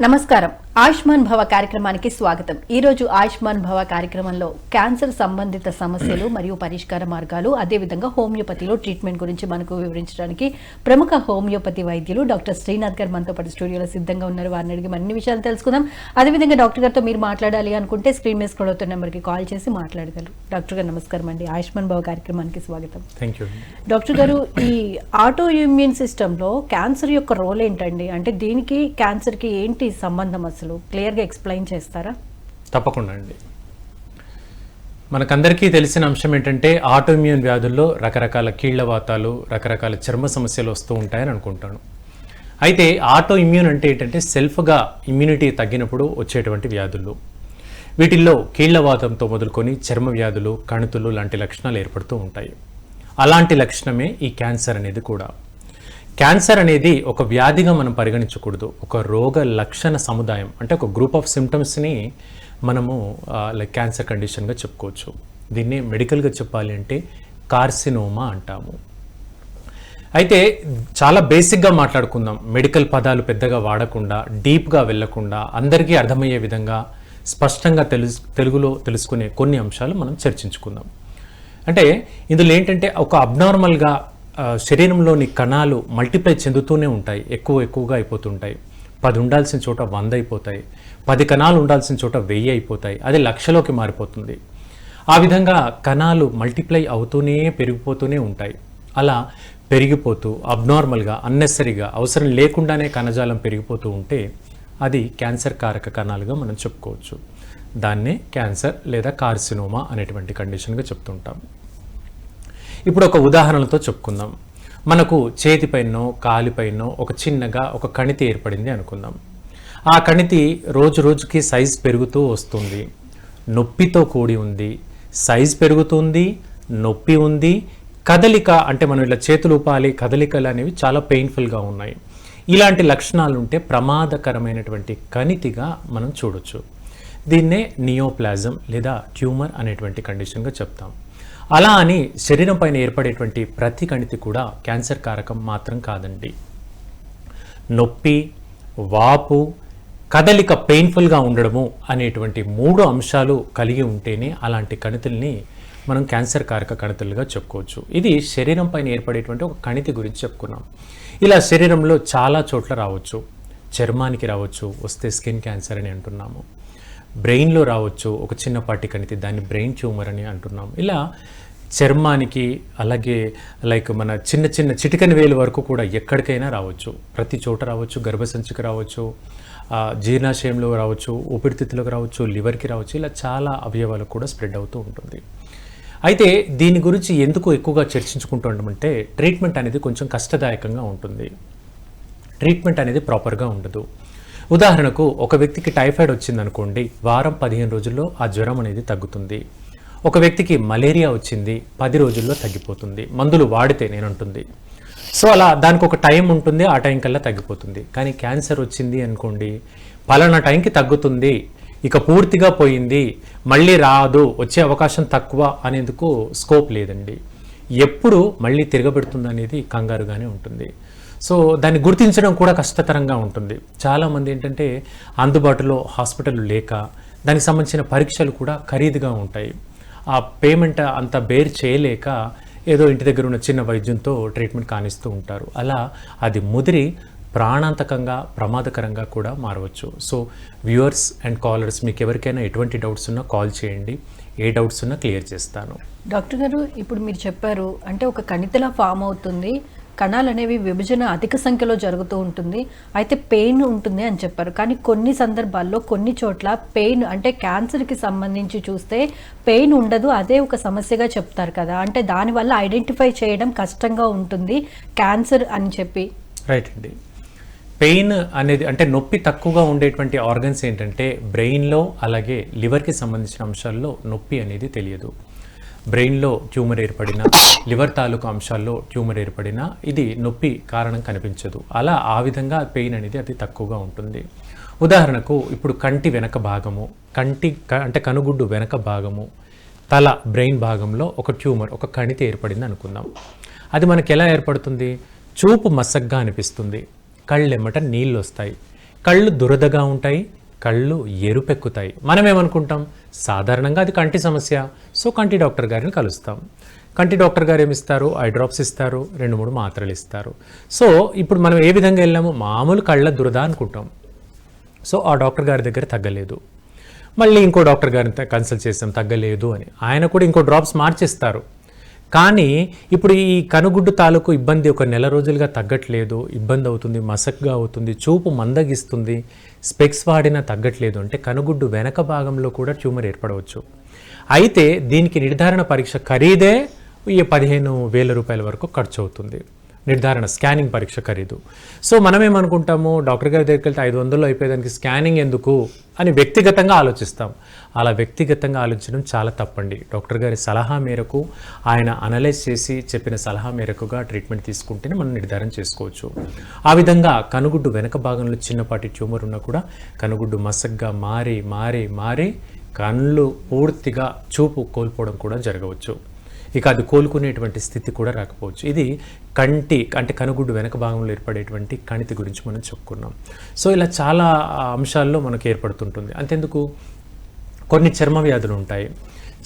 నమస్కారం. ఆయుష్మాన్ భవ కార్యక్రమానికి స్వాగతం. ఈ రోజు ఆయుష్మాన్ భవ కార్యక్రమంలో క్యాన్సర్ సంబంధిత సమస్యలు మరియు పరిష్కార మార్గాలు అదేవిధంగా హోమియోపతిలో ట్రీట్మెంట్ గురించి మనకు వివరించడానికి ప్రముఖ హోమియోపతి వైద్యులు డాక్టర్ శ్రీనాథ్ గారు మనతో పాటు స్టూడియోలో సిద్ధంగా ఉన్నారు. వారిని అడిగి మరిన్ని విషయాలు తెలుసుకుందాం. అదేవిధంగా డాక్టర్ గారితో మీరు మాట్లాడాలి అనుకుంటే స్క్రీన్ మీద స్క్రోల్ అవుతున్న నెంబర్కి కాల్ చేసి మాట్లాడగలరు. డాక్టర్ గారు నమస్కారం అండి. ఆయుష్మాన్ భవ కార్యక్రమానికి స్వాగతం. డాక్టర్ గారు ఈ ఆటో ఇమ్యూన్ సిస్టంలో క్యాన్సర్ యొక్క రోల్ ఏంటండి? అంటే దీనికి క్యాన్సర్కి ఏంటి సంబంధం అసలు? క్లియర్గా ఎక్స్ప్లెయిన్ చేస్తారా? తప్పకుండా అండి. మనకందరికీ తెలిసిన అంశం ఏంటంటే ఆటోఇమ్యూన్ వ్యాధుల్లో రకరకాల కీళ్ళవాతాలు రకరకాల చర్మ సమస్యలు వస్తూ ఉంటాయని అనుకుంటాను. అయితే ఆటో ఇమ్యూన్ అంటే ఏంటంటే సెల్ఫ్గా ఇమ్యూనిటీ తగ్గినప్పుడు వచ్చేటువంటి వ్యాధులు. వీటిల్లో కీళ్ళవాతంతో మొదలుకొని చర్మ వ్యాధులు కణుతులు లాంటి లక్షణాలు ఏర్పడుతూ ఉంటాయి. అలాంటి లక్షణమే ఈ క్యాన్సర్ అనేది కూడా. క్యాన్సర్ అనేది ఒక వ్యాధిగా మనం పరిగణించకూడదు. ఒక రోగ లక్షణ సముదాయం అంటే ఒక గ్రూప్ ఆఫ్ సిమ్టమ్స్ని మనము లైక్ క్యాన్సర్ కండిషన్గా చెప్పుకోవచ్చు. దీన్ని మెడికల్గా చెప్పాలి అంటే కార్సినోమా అంటాము. అయితే చాలా బేసిక్గా మాట్లాడుకుందాం. మెడికల్ పదాలు పెద్దగా వాడకుండా డీప్గా వెళ్ళకుండా అందరికీ అర్థమయ్యే విధంగా స్పష్టంగా తెలుసు తెలుగులో తెలుసుకునే కొన్ని అంశాలు మనం చర్చించుకుందాం. అంటే ఇందులో ఏంటంటే ఒక అబ్నార్మల్గా శరీరంలోని కణాలు మల్టిప్లై చెందుతూనే ఉంటాయి. ఎక్కువ ఎక్కువగా అయిపోతుంటాయి. పది ఉండాల్సిన చోట వంద అయిపోతాయి. పది కణాలు ఉండాల్సిన చోట వెయ్యి అయిపోతాయి. అది లక్షలోకి మారిపోతుంది. ఆ విధంగా కణాలు మల్టిప్లై అవుతూనే పెరిగిపోతూనే ఉంటాయి. అలా పెరిగిపోతూ అబ్నార్మల్గా అన్నెసరిగా అవసరం లేకుండానే కణజాలం పెరిగిపోతూ ఉంటే అది క్యాన్సర్ కారక కణాలుగా మనం చెప్పుకోవచ్చు. దాన్నే క్యాన్సర్ లేదా కార్సినోమా అనేటువంటి కండిషన్గా చెప్తుంటాం. ఇప్పుడు ఒక ఉదాహరణతో చెప్పుకుందాం. మనకు చేతిపైనో కాలిపైనో ఒక చిన్నగా ఒక కణితి ఏర్పడింది అనుకుందాం. ఆ కణితి రోజు రోజుకి సైజ్ పెరుగుతూ వస్తుంది. నొప్పితో కూడి ఉంది. సైజ్ పెరుగుతుంది నొప్పి ఉంది. కదలిక అంటే మనం ఇలా చేతులు ఊపాలి కదలికలు అనేవి చాలా పెయిన్ఫుల్గా ఉన్నాయి. ఇలాంటి లక్షణాలు ఉంటే ప్రమాదకరమైనటువంటి కణితిగా మనం చూడొచ్చు. దీన్నే నియోప్లాజం లేదా ట్యూమర్ అనేటువంటి కండిషన్గా చెప్తాం. అలా అని శరీరం పైన ఏర్పడేటువంటి ప్రతి కణితి కూడా క్యాన్సర్ కారకం మాత్రం కాదండి. నొప్పి వాపు కదలిక పెయిన్ఫుల్గా ఉండడము అనేటువంటి మూడు అంశాలు కలిగి ఉంటేనే అలాంటి కణితుల్ని మనం క్యాన్సర్ కారక కణితులుగా చెప్పుకోవచ్చు. ఇది శరీరం పైన ఏర్పడేటువంటి ఒక కణితి గురించి చెప్పుకున్నాం. ఇలా శరీరంలో చాలా చోట్ల రావచ్చు. చర్మానికి రావచ్చు. వస్తే స్కిన్ క్యాన్సర్ అని అంటున్నాము. బ్రెయిన్లో రావచ్చు ఒక చిన్నపాటి కణితి దాన్ని బ్రెయిన్ ట్యూమర్ అని అంటున్నాం. ఇలా చర్మానికి అలాగే లైక్ మన చిన్న చిన్న చిటికని వేలు వరకు కూడా ఎక్కడికైనా రావచ్చు. ప్రతి చోట రావచ్చు గర్భసంచికి రావచ్చు జీర్ణాశయంలో రావచ్చు ఊపిరితిత్తులకు రావచ్చు లివర్కి రావచ్చు. ఇలా చాలా అవయవాలకు కూడా స్ప్రెడ్ అవుతూ ఉంటుంది. అయితే దీని గురించి ఎందుకు ఎక్కువగా చర్చించుకుంటుంటామంటే ట్రీట్మెంట్ అనేది కొంచెం కష్టదాయకంగా ఉంటుంది. ట్రీట్మెంట్ అనేది ప్రాపర్గా ఉండదు. ఉదాహరణకు ఒక వ్యక్తికి టైఫాయిడ్ వచ్చిందనుకోండి వారం పదిహేను రోజుల్లో ఆ జ్వరం అనేది తగ్గుతుంది. ఒక వ్యక్తికి మలేరియా వచ్చింది పది రోజుల్లో తగ్గిపోతుంది. మందులు వాడితే నేనుంటుంది. సో అలా దానికి ఒక టైం ఉంటుంది ఆ టైం కల్లా తగ్గిపోతుంది. కానీ క్యాన్సర్ వచ్చింది అనుకోండి పలానా టైంకి తగ్గుతుంది ఇక పూర్తిగా పోయింది మళ్ళీ రాదు వచ్చే అవకాశం తక్కువ అనేందుకు స్కోప్ లేదండి. ఎప్పుడు మళ్ళీ తిరగబెడుతుంది అనేది కంగారుగానే ఉంటుంది. సో దాన్ని గుర్తించడం కూడా కష్టతరంగా ఉంటుంది. చాలామంది ఏంటంటే అందుబాటులో హాస్పిటల్ లేక దానికి సంబంధించిన పరీక్షలు కూడా ఖరీదుగా ఉంటాయి. ఆ పేమెంట్ అంత బేర్ చేయలేక ఏదో ఇంటి దగ్గర ఉన్న చిన్న వైద్యంతో ట్రీట్మెంట్ కానిస్తూ ఉంటారు. అలా అది ముదిరి ప్రాణాంతకంగా ప్రమాదకరంగా కూడా మారవచ్చు. సో వ్యూవర్స్ అండ్ కాలర్స్ మీకు ఎవరికైనా ఎటువంటి డౌట్స్ ఉన్నా కాల్ చేయండి. ఏ డౌట్స్ ఉన్నా క్లియర్ చేస్తాను. డాక్టర్ గారు ఇప్పుడు మీరు చెప్పారు అంటే ఒక కణితిలా ఫామ్ అవుతుంది కణాలు అనేవి విభజన అధిక సంఖ్యలో జరుగుతూ ఉంటుంది అయితే పెయిన్ ఉంటుంది అని చెప్పారు. కానీ కొన్ని సందర్భాల్లో కొన్ని చోట్ల పెయిన్ అంటే క్యాన్సర్కి సంబంధించి చూస్తే పెయిన్ ఉండదు అదే ఒక సమస్యగా చెప్తారు కదా. అంటే దానివల్ల ఐడెంటిఫై చేయడం కష్టంగా ఉంటుంది క్యాన్సర్ అని చెప్పి. రైట్ అండి. పెయిన్ అనేది అంటే నొప్పి తక్కువగా ఉండేటువంటి ఆర్గన్స్ ఏంటంటే బ్రెయిన్లో అలాగే లివర్కి సంబంధించిన అంశాల్లో నొప్పి అనేది తెలియదు. బ్రెయిన్లో ట్యూమర్ ఏర్పడిన లివర్ తాలూకు అంశాల్లో ట్యూమర్ ఏర్పడిన ఇది నొప్పి కారణం కనిపించదు. అలా ఆ విధంగా పెయిన్ అనేది అతి తక్కువగా ఉంటుంది. ఉదాహరణకు ఇప్పుడు కంటి వెనక భాగము కంటి క- అంటే కనుగుడ్డు వెనక భాగము తల బ్రెయిన్ భాగంలో ఒక ట్యూమర్ ఒక కణితి ఏర్పడింది అనుకుందాం అది మనకి ఎలా ఏర్పడుతుంది? చూపు మసగ్గా అనిపిస్తుంది. కళ్ళెమ్మట నీళ్ళు వస్తాయి కళ్ళు దురదగా ఉంటాయి కళ్ళు ఎరుపెక్కుతాయి. మనం ఏమనుకుంటాం సాధారణంగా అది కంటి సమస్య. సో కంటి డాక్టర్ గారిని కలుస్తాం. కంటి డాక్టర్ గారు ఏమిస్తారు ఐ డ్రాప్స్ ఇస్తారు. రెండు మూడు మాత్రలు ఇస్తారు. సో ఇప్పుడు మనం ఏ విధంగా వెళ్ళాము? మామూలు కళ్ళ దురద అనుకుంటాం. సో ఆ డాక్టర్ గారి దగ్గర తగ్గలేదు. మళ్ళీ ఇంకో డాక్టర్ గారిని కన్సల్ట్ చేస్తాం తగ్గలేదు అని. ఆయన కూడా ఇంకో డ్రాప్స్ మార్చిస్తారు. కానీ ఇప్పుడు ఈ కనుగుడ్డు తాలూకు ఇబ్బంది ఒక నెల రోజులుగా తగ్గట్లేదు ఇబ్బంది అవుతుంది మసక్గా అవుతుంది చూపు మందగిస్తుంది స్పెక్స్ వాడినా తగ్గట్లేదు అంటే కనుగుడ్డు వెనక భాగంలో కూడా ట్యూమర్ ఏర్పడవచ్చు. అయితే దీనికి నిర్ధారణ పరీక్ష ఖరీదే ఈ పదిహేను వేల రూపాయల వరకు ఖర్చు అవుతుంది నిర్ధారణ స్కానింగ్ పరీక్ష ఖరీదు. సో మనం ఏమనుకుంటాము డాక్టర్ గారి దగ్గరికి వెళ్తే ఐదు వందలు అయిపోయేదానికి స్కానింగ్ ఎందుకు అని వ్యక్తిగతంగా ఆలోచిస్తాం. అలా వ్యక్తిగతంగా ఆలోచించడం చాలా తప్పండి. డాక్టర్ గారి సలహా మేరకు ఆయన అనలైజ్ చేసి చెప్పిన సలహా మేరకుగా ట్రీట్మెంట్ తీసుకుంటేనే మనం నిర్ధారణ చేసుకోవచ్చు. ఆ విధంగా కనుగుడ్డు వెనక భాగంలో చిన్నపాటి ట్యూమర్ ఉన్నా కూడా కనుగుడ్డు మసగ్గా మారి మారి మారి కళ్ళు పూర్తిగా చూపు కోల్పోవడం కూడా జరగవచ్చు. ఇక అది కోలుకునేటువంటి స్థితి కూడా రాకపోవచ్చు. ఇది కంటి అంటే కనుగుడ్డు వెనక భాగంలో ఏర్పడేటువంటి కణితి గురించి మనం చెప్పుకున్నాం. సో ఇలా చాలా అంశాల్లో మనకు ఏర్పడుతుంటుంది. అంతెందుకు? కొన్ని చర్మ వ్యాధులు ఉంటాయి.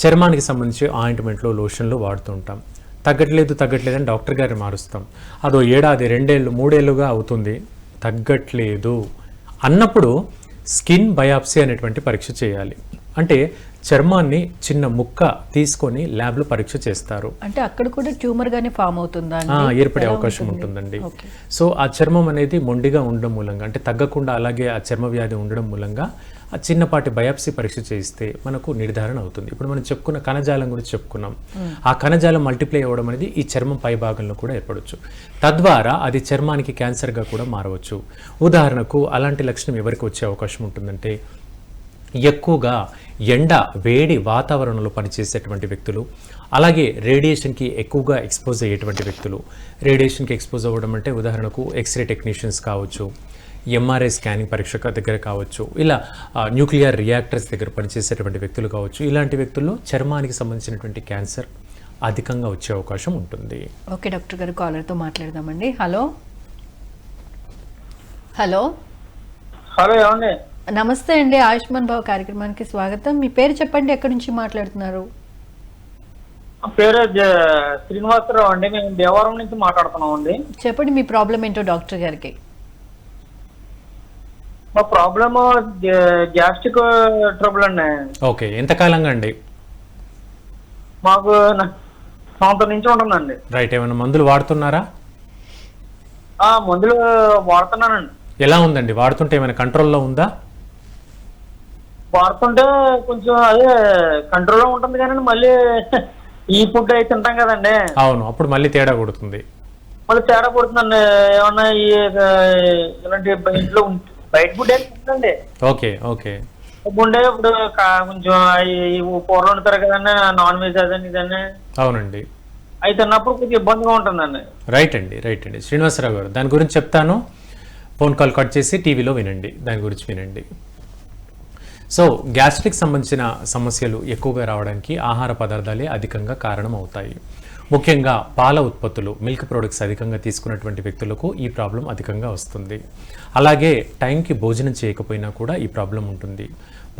చర్మానికి సంబంధించి ఆయింట్మెంట్లు లోషన్లు వాడుతుంటాం తగ్గట్లేదు తగ్గట్లేదు అని డాక్టర్ గారిని మారుస్తాం. అదో ఏడాది రెండేళ్ళు మూడేళ్ళుగా అవుతుంది. తగ్గట్లేదు. అన్నప్పుడు స్కిన్ బయాప్సీ అనేటువంటి పరీక్ష చేయాలి. అంటే చర్మాన్ని చిన్న ముక్క తీసుకొని ల్యాబ్లో పరీక్ష చేస్తారు. అంటే అక్కడ కూడా ట్యూమర్ గానే ఫామ్ అవుతుందా? ఏర్పడే అవకాశం ఉంటుంది? ఉంటుందండి. సో ఆ చర్మం అనేది మొండిగా ఉండడం మూలంగా అంటే తగ్గకుండా అలాగే ఆ చర్మ వ్యాధి ఉండడం మూలంగా ఆ చిన్నపాటి బయాప్సీ పరీక్ష చేయిస్తే మనకు నిర్ధారణ అవుతుంది. ఇప్పుడు మనం చెప్పుకున్న కణజాలం గురించి చెప్పుకున్నాం. ఆ కణజాలం మల్టిప్లై అవ్వడం అనేది ఈ చర్మం పై భాగంలో కూడా ఏర్పడవచ్చు తద్వారా అది చర్మానికి క్యాన్సర్గా కూడా మారవచ్చు. ఉదాహరణకు అలాంటి లక్షణం ఎవరికి వచ్చే అవకాశం ఉంటుందంటే ఎక్కువగా ఎండ వేడి వాతావరణంలో పనిచేసేటువంటి వ్యక్తులు అలాగే రేడియేషన్కి ఎక్కువగా ఎక్స్పోజ్ అయ్యేటువంటి వ్యక్తులు. రేడియేషన్కి ఎక్స్పోజ్ అవ్వడం అంటే ఉదాహరణకు ఎక్స్రే టెక్నీషియన్స్ కావచ్చు ఎంఆర్ఐ స్కానింగ్ పరీక్ష దగ్గర కావచ్చు ఇలా న్యూక్లియర్ రియాక్టర్స్ దగ్గర పనిచేసేటువంటి వ్యక్తులు కావచ్చు. ఇలాంటి వ్యక్తుల్లో చర్మానికి సంబంధించినటువంటి క్యాన్సర్ అధికంగా వచ్చే అవకాశం ఉంటుంది. ఓకే డాక్టర్ గారు కాలర్తో మాట్లాడదామండి. హలో? హలో? హలో ఏమండి? నమస్తే అండి ఆయుష్మాన్ భవ కార్యక్రమానికి స్వాగతం. మీ పేరు చెప్పండి ఎక్కడి నుంచి మాట్లాడుతున్నారు? పేరు శ్రీనివాసరావు అండి. మేము దేవరం నుంచి మాట్లాడుతున్నాం అండి చెప్పండి మీ ప్రాబ్లం ఏంటో డాక్టర్ గారికి? మా ప్రాబ్లమ్ గ్యాస్ట్రిక్ ట్రబుల్ అండి. ఓకే ఎంతకాలంగా అండి? మాకు సంవత్సరం నుంచి ఉంటుందండి. రైట్ ఏమైనా మందులు వాడుతున్నారా? ఆ మందులు వాడుతున్నానండి. ఎలా ఉందండి? వాడుతుంటే ఏమైనా కంట్రోల్లో ఉందా? వాడుతుంటే కొంచెం అదే కంట్రోల్లో ఉంటుంది కానీ మళ్ళీ ఈ ఫుడ్ అయితే తింటాం కదండి. అవును అప్పుడు మళ్ళీ తేడా కొడుతుంది. మళ్ళీ తేడా కొడుతుందండి. ఏమన్నా ఈ ఇలాంటి ఇంట్లో బయట ఫుడ్ ఏం తింటుందండి ఓకే ఓకే. ఉండే ఇప్పుడు కొంచెం కూరలు వండుతారు కదండి నాన్ వెజ్ అదని ఇదని అవునండి. అవి తిన్నప్పుడు కొంచెం ఇబ్బందిగా ఉంటుందండి. రైట్ అండి రైట్ అండి. శ్రీనివాసరావు గారు దాని గురించి చెప్తాను. ఫోన్ కాల్ కట్ చేసి టీవీలో వినండి దాని గురించి వినండి. సో గ్యాస్ట్రిక్ సంబంధించిన సమస్యలు ఎక్కువగా రావడానికి ఆహార పదార్థాలే అధికంగా కారణం అవుతాయి ముఖ్యంగా పాల ఉత్పత్తులు మిల్క్ ప్రొడక్ట్స్ అధికంగా తీసుకున్నటువంటి వ్యక్తులకు ఈ ప్రాబ్లం అధికంగా వస్తుంది. అలాగే టైంకి భోజనం చేయకపోయినా కూడా ఈ ప్రాబ్లం ఉంటుంది.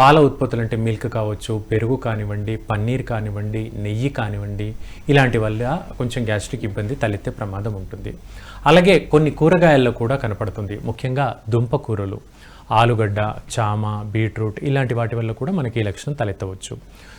పాల ఉత్పత్తులు అంటే మిల్క్ కావచ్చు పెరుగు కానివ్వండి పన్నీర్ కానివ్వండి నెయ్యి కానివ్వండి ఇలాంటి వల్ల కొంచెం గ్యాస్ట్రిక్ ఇబ్బంది తలెత్తే ప్రమాదం ఉంటుంది. అలాగే కొన్ని కూరగాయల్లో కూడా కనపడుతుంది. ముఖ్యంగా దుంప కూరలు. ఆలుగడ్డ చామ బీట్రూట్ ఇలాంటి వాటి వల్ల కూడా మనకి ఈ లక్షణం తలెత్తవచ్చు.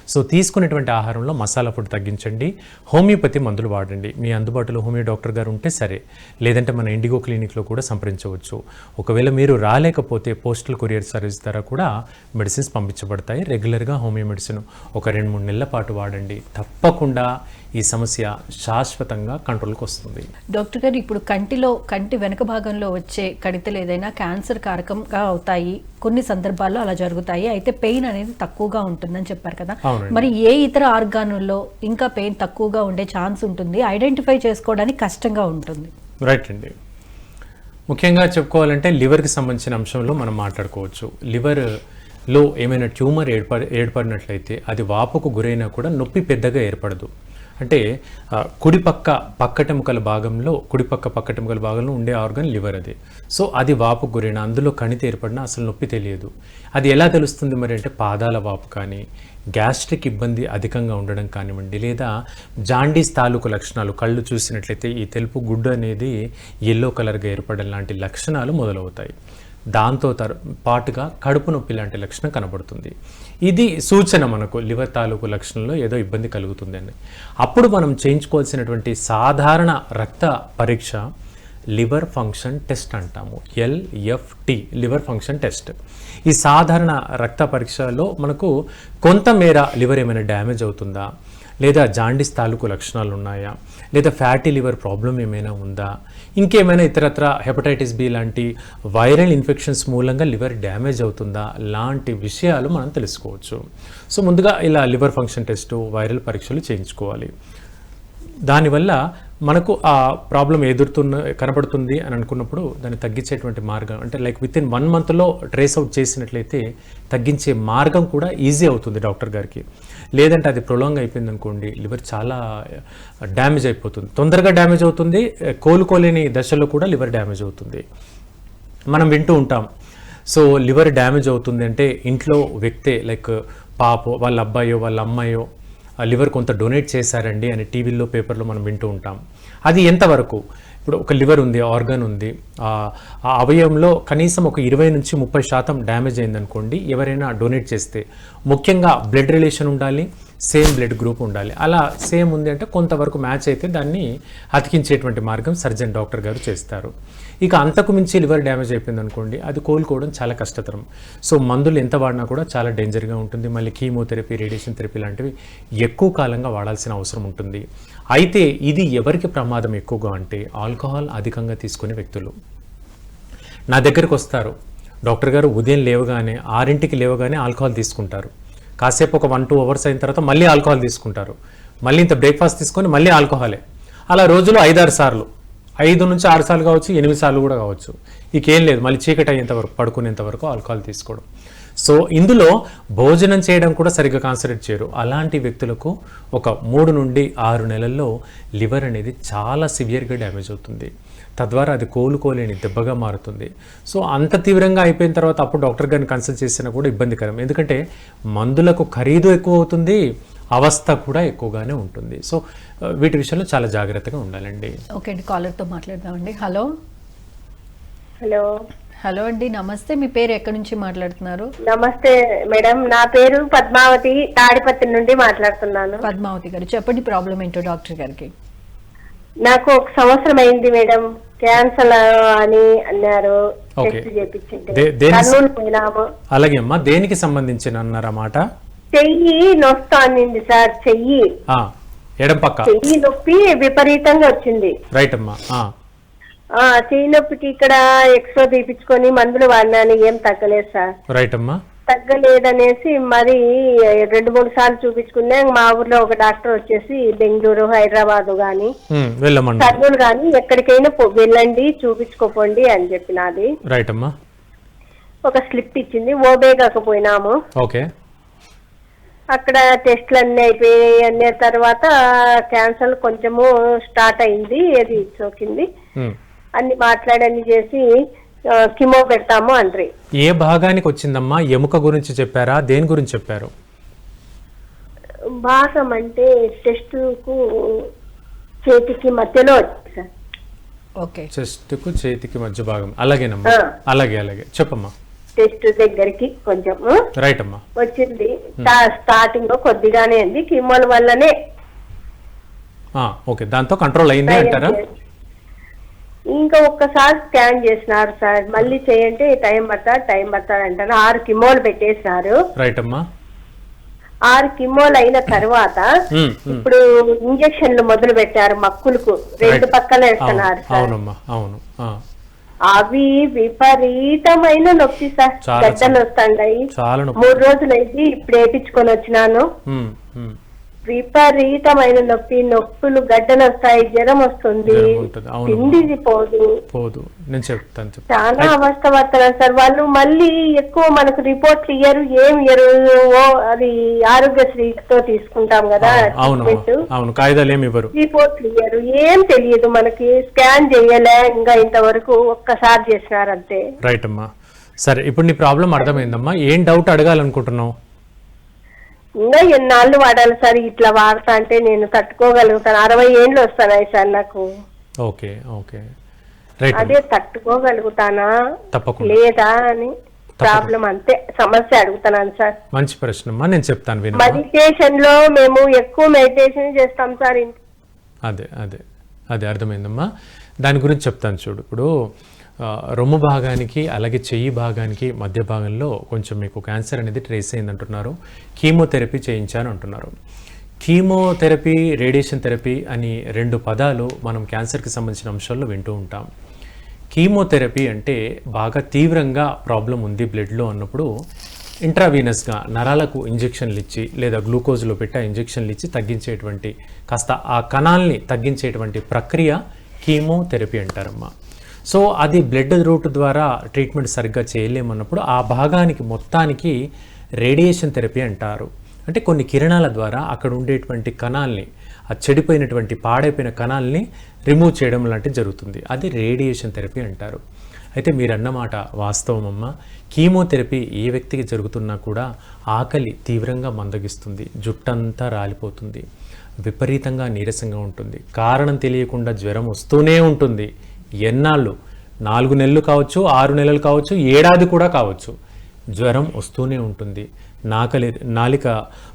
సో తీసుకునేటువంటి ఆహారంలో మసాలా ఫుడ్ తగ్గించండి. హోమియోపతి మందులు వాడండి. మీ అందుబాటులో హోమియో డాక్టర్ గారు ఉంటే సరే లేదంటే మన ఇండిగో క్లినిక్లో కూడా సంప్రదించవచ్చు. ఒకవేళ మీరు రాలేకపోతే పోస్టల్ కొరియర్ సర్వీస్ ద్వారా కూడా మెడిసిన్స్ పంపించబడతాయి. రెగ్యులర్గా హోమియో మెడిసిన్ ఒక రెండు మూడు నెలల పాటు వాడండి. తప్పకుండా ఈ సమస్య శాశ్వతంగా కంట్రోల్కి వస్తుంది. డాక్టర్ గారు ఇప్పుడు కంటిలో కంటి వెనక భాగంలో వచ్చే కణితలు ఏదైనా క్యాన్సర్ కారకంగా అవుతాయి. కొన్ని సందర్భాల్లో అలా జరుగుతాయి. అయితే పెయిన్ అనేది తక్కువగా ఉంటుందని చెప్పారు కదా. మరి ఏ ఇతర ఆర్గానుల్లో ఇంకా పెయిన్ తక్కువగా ఉండే ఛాన్స్ ఉంటుంది? ఐడెంటిఫై చేసుకోవడానికి కష్టంగా ఉంటుంది. రైట్ అండి. ముఖ్యంగా చెప్పుకోవాలంటే లివర్కి సంబంధించిన అంశంలో మనం మాట్లాడుకోవచ్చు. లివర్లో ఏమైనా ట్యూమర్ ఏర్పడి ఏర్పడినట్లయితే అది వాపుకు గురైనా కూడా నొప్పి పెద్దగా ఏర్పడదు. అంటే కుడిపక్క పక్కటెముకల భాగంలో కుడిపక్క పక్కటెముకల భాగంలో ఉండే ఆర్గన్ లివర్ అది. సో అది వాపు గురైన అందులో కణితి ఏర్పడిన అసలు నొప్పి తెలియదు. అది ఎలా తెలుస్తుంది మరి అంటే పాదాల వాపు కానీ గ్యాస్ట్రిక్ ఇబ్బంది అధికంగా ఉండడం కానివ్వండి లేదా జాండీస్ తాలూకు లక్షణాలు కళ్ళు చూసినట్లయితే ఈ తెలుపు గుడ్డు అనేది ఎల్లో కలర్గా ఏర్పడడం లాంటి లక్షణాలు మొదలవుతాయి. దాంతో తర్ పాటుగా కడుపు నొప్పి లాంటి లక్షణం కనబడుతుంది. ఇది సూచన మనకు లివర్ తాలూకు లక్షణంలో ఏదో ఇబ్బంది కలుగుతుంది అని అప్పుడు మనం చేయించుకోవాల్సినటువంటి సాధారణ రక్త పరీక్ష లివర్ ఫంక్షన్ టెస్ట్ అంటాము. LFT liver function test. ఈ సాధారణ రక్త పరీక్షలో మనకు కొంతమేర లివర్ ఏమైనా డ్యామేజ్ అవుతుందా? లేదా జాండీస్ తాలూకు లక్షణాలు ఉన్నాయా? లేదా ఫ్యాటీ లివర్ ప్రాబ్లం ఏమైనా ఉందా? ఇంకేమైనా ఇతరత్ర హెపటైటిస్ బి లాంటి వైరల్ ఇన్ఫెక్షన్స్ మూలంగా లివర్ డ్యామేజ్ అవుతుందా? లాంటి విషయాలు మనం తెలుసుకోవచ్చు. సో ముందుగా ఇలా లివర్ ఫంక్షన్ టెస్టు వైరల్ పరీక్షలు చేయించుకోవాలి. దానివల్ల మనకు ఆ ప్రాబ్లం ఎదురుతున్న కనబడుతుంది అని అనుకున్నప్పుడు దాన్ని తగ్గించేటువంటి మార్గం అంటే లైక్ విత్ ఇన్ వన్ మంత్లో ట్రేస్ అవుట్ చేసినట్లయితే తగ్గించే మార్గం కూడా ఈజీ అవుతుంది డాక్టర్ గారికి. లేదంటే అది ప్రొలాంగ్ అయిపోయింది అనుకోండి లివర్ చాలా డ్యామేజ్ అయిపోతుంది. తొందరగా డ్యామేజ్ అవుతుంది కోలుకోలేని దశలో కూడా లివర్ డ్యామేజ్ అవుతుంది. మనం వింటూ ఉంటాం. సో లివర్ డ్యామేజ్ అవుతుంది అంటే ఇంట్లో వ్యక్తే లైక్ పాపో వాళ్ళ అబ్బాయో వాళ్ళ అమ్మాయో ఆ లివర్ కొంత డొనేట్ చేశారండి అని టీవీల్లో పేపర్లో మనం వింటూ ఉంటాం. అది ఎంతవరకు? ఇప్పుడు ఒక లివర్ ఉంది ఆర్గన్ ఉంది. ఆ అవయవంలో కనీసం ఒక ఇరవై నుంచి ముప్పై శాతం డ్యామేజ్ అయిందనుకోండి ఎవరైనా డొనేట్ చేస్తే ముఖ్యంగా బ్లడ్ రిలేషన్ ఉండాలి సేమ్ బ్లడ్ గ్రూప్ ఉండాలి. అలా సేమ్ ఉంది అంటే కొంతవరకు మ్యాచ్ అయితే దాన్ని అతికించేటువంటి మార్గం సర్జన్ డాక్టర్ గారు చేస్తారు. ఇక అంతకు మించి లివర్ డ్యామేజ్ అయిపోయింది అనుకోండి అది కోలుకోవడం చాలా కష్టతరం. సో మందులు ఎంత వాడినా కూడా చాలా డేంజర్గా ఉంటుంది. మళ్ళీ కీమోథెరపీ రేడియేషన్ థెరపీ లాంటివి ఎక్కువ కాలంగా వాడాల్సిన అవసరం ఉంటుంది. అయితే ఇది ఎవరికి ప్రమాదం ఎక్కువగా అంటే ఆల్కహాల్ అధికంగా తీసుకునే వ్యక్తులు. నా దగ్గరికి వస్తారు. డాక్టర్ గారు ఉదయం లేవగానే ఆరింటికి లేవగానే ఆల్కహాల్ తీసుకుంటారు. కాసేపు ఒక వన్ టూ అవర్స్ అయిన తర్వాత మళ్ళీ ఆల్కహాల్ తీసుకుంటారు. మళ్ళీ ఇంత బ్రేక్ఫాస్ట్ తీసుకొని మళ్ళీ ఆల్కహాలే. అలా రోజులో ఐదారు సార్లు. ఐదు నుంచి ఆరు సార్లు కావచ్చు ఎనిమిది సార్లు కూడా కావచ్చు. ఇకేం లేదు. మళ్ళీ చీకటి అయ్యేంత వరకు పడుకునేంత వరకు ఆల్కహాల్ తీసుకోవడం. సో ఇందులో భోజనం చేయడం కూడా సరిగ్గా కాన్సన్ట్రేట్ చేయరు. అలాంటి వ్యక్తులకు ఒక మూడు నుండి ఆరు నెలల్లో లివర్ అనేది చాలా సివియర్గా డ్యామేజ్ అవుతుంది. తద్వారా అది కోలుకోలేని దెబ్బగా మారుతుంది. సో అంత తీవ్రంగా అయిపోయిన తర్వాత అప్పుడు డాక్టర్ గారిని కన్సల్ట్ చేసినా కూడా ఇబ్బందికరం. ఎందుకంటే మందులకు ఖరీదు ఎక్కువ అవుతుంది అవస్థ కూడా ఎక్కువగానే ఉంటుంది. సో వీటి విషయంలో చాలా జాగ్రత్తగా ఉండాలండి. ఓకే అండి కాలర్తో మాట్లాడదామండి. హలో. హలో. హలో అండి నమస్తే. మీ పేరు ఎక్కడి నుంచి మాట్లాడుతున్నారు? నమస్తే మేడం. నా పేరు పద్మావతి తాడిపత్రి నుండి మాట్లాడుతున్నాను. పద్మావతి గారు చెప్పండి ప్రాబ్లం ఏంటో డాక్టర్ గారికి. నాకు ఒక సంవత్సరం అయింది మేడం. క్యాన్సర్ అని అన్నారు. టెస్ట్ కర్నూలు పోయినాము. అలాగే అమ్మా దేనికి సంబంధించిన అన్నారన్నమాట చెయ్యి నొస్తానింది సార్ చెయ్యి. ఆ, ఎడం పక్క. చెయ్యి నొప్పి విపరీతంగా వచ్చింది. రైట్ అమ్మా నొప్పికి ఇక్కడ ఎక్స్రే తీపించుకొని మందులు వాడినాను ఏం తగ్గలేదు సార్. రైట్ అమ్మా. తగ్గలేదనేసి మరి రెండు మూడు సార్లు చూపించుకున్నా మా ఊర్లో ఒక డాక్టర్ వచ్చేసి బెంగళూరు హైదరాబాద్ గాని కర్నూలు గాని ఎక్కడికైనా వెళ్ళండి చూపించుకోపోండి అని చెప్పినది రైట్ అమ్మా. ఒక స్లిప్ ఇచ్చింది ఓబేగాకు పోయినాము ఓకే. అక్కడ టెస్ట్లు అన్ని అయిపోయాయి అన్న తర్వాత క్యాన్సర్ కొంచెము స్టార్ట్ అయింది అది సోకింది. అన్ని మాట్లాడి అన్ని చేసి కిమో పెడతాము అండ్రి. ఏ భాగానికి వచ్చిందమ్మా? ఎముక గురించి చెప్పారా? దేని గురించి చెప్పారు? భాగం అంటే టెస్ట్కు చేతికి మధ్యలో ఓకే. చెస్ట్కు చేతికి మధ్య భాగం. అలాగేనమ్మా. అలాగే అలాగే. చెప్పమ్మా. టెస్ట్ దగ్గరికి కొంచెము రైట్ అమ్మా వచ్చింది. స్టా- స్టార్టింగ్లో కొద్దిగానే ఉంది. కిమోల వల్లనే. ఆ, ఓకే. దాంతో కంట్రోల్ అయింది అంటారా? ఇంకా ఒక్కసారి స్కాన్ చేసినారు సార్. మళ్ళీ చేయంటే టైం పడతాడు టైం పడతాడు అంటారు. ఆరు కిమోలు పెట్టేసినారు. రైట్ అమ్మా. ఆరు కిమోలు అయిన తర్వాత. ఇప్పుడు ఇంజక్షన్లు మొదలు పెట్టారు మక్కులకు. రెండు. పక్కల అవును, వేస్తున్నారు అవునమ్మా అవును అవి విపరీతమైన నొప్పి సార్. గడ్డలు వస్తాయి మూడు రోజులు అయింది ఇప్పుడు వేపించుకొని వచ్చినాను. విపరీతమైన నొప్పి నొప్పులు గడ్డలు వస్తాయి జ్వరం వస్తుంది. తిండిది పోదు. పోదు. నేను చెప్తాను చాలా అవస్థ పడుతున్నారు సార్. వాళ్ళు మళ్ళీ ఎక్కువ మనకు రిపోర్ట్స్ ఇయ్యరు ఏం ఇయ్యరు. అది ఆరోగ్యశ్రీతో తీసుకుంటాం కదా అవును. అవును కాగితాలు ఏమి ఇవ్వరు. రిపోర్ట్లు ఇయ్యరు. ఏం తెలియదు మనకి. స్కాన్ చేయలే ఇంకా ఇంతవరకు ఒక్కసారి చేసినారంతే. రైట్ అమ్మా. సరే ఇప్పుడు నీ ప్రాబ్లం అర్థమైందమ్మా. ఏం డౌట్ అడగాలనుకుంటున్నావు? ఇంకా ఎన్నాళ్ళు వాడాలి సార్? ఇట్లా వాడతా అంటే నేను తట్టుకోగలుగుతాను. అరవై ఏండ్లు వస్తున్నాయి సార్ నాకు. Okay okay. అదే తట్టుకోగలుగుతానా? తప్పకుండా. లేదా అని ప్రాబ్లం అంతే. సమస్య అడుగుతున్నాను సార్. మంచి ప్రశ్న నేను చెప్తాను మెడిటేషన్లో మేము ఎక్కువ మెడిటేషన్ చేస్తాం సార్ అదే అదే. అదే అర్థమైందమ్మా. దాని గురించి చెప్తాను చూడు. ఇప్పుడు రొమ్ము భాగానికి అలాగే చెయ్యి భాగానికి మధ్య భాగంలో కొంచెం మీకు క్యాన్సర్ అనేది ట్రేస్ అయిందంటున్నారు. కీమోథెరపీ చేయించాను అంటున్నారు. కీమోథెరపీ రేడియేషన్ థెరపీ అని రెండు పదాలు మనం క్యాన్సర్కి సంబంధించిన అంశాల్లో వింటూ ఉంటాం. కీమోథెరపీ అంటే బాగా తీవ్రంగా ప్రాబ్లం ఉంది బ్లడ్లో అన్నప్పుడు ఇంట్రావీనస్గా నరాలకు ఇంజెక్షన్లు ఇచ్చి లేదా గ్లూకోజ్లో పెట్టి ఆ ఇంజెక్షన్లు ఇచ్చి తగ్గించేటువంటి కాస్త ఆ కణాల్ని తగ్గించేటువంటి ప్రక్రియ కీమోథెరపీ అంటారమ్మా. సో అది బ్లడ్ రూట్ ద్వారా ట్రీట్మెంట్ సరిగ్గా చేయలేమన్నప్పుడు ఆ భాగానికి మొత్తానికి రేడియేషన్ థెరపీ అంటారు. అంటే కొన్ని కిరణాల ద్వారా అక్కడ ఉండేటువంటి కణాల్ని ఆ చెడిపోయినటువంటి పాడైపోయిన కణాల్ని రిమూవ్ చేయడం లాంటివి జరుగుతుంది. అది రేడియేషన్ థెరపీ అంటారు. అయితే మీరు అన్నమాట వాస్తవమమ్మ. కీమోథెరపీ ఏ వ్యక్తికి జరుగుతున్నా కూడా ఆకలి తీవ్రంగా మందగిస్తుంది. జుట్టంతా రాలిపోతుంది. విపరీతంగా నీరసంగా ఉంటుంది. కారణం తెలియకుండా జ్వరం వస్తూనే ఉంటుంది. ఎన్నాళ్ళు? నాలుగు నెలలు కావచ్చు ఆరు నెలలు కావచ్చు ఏడాది కూడా కావచ్చు. జ్వరం వస్తూనే ఉంటుంది. నాకలి నాలిక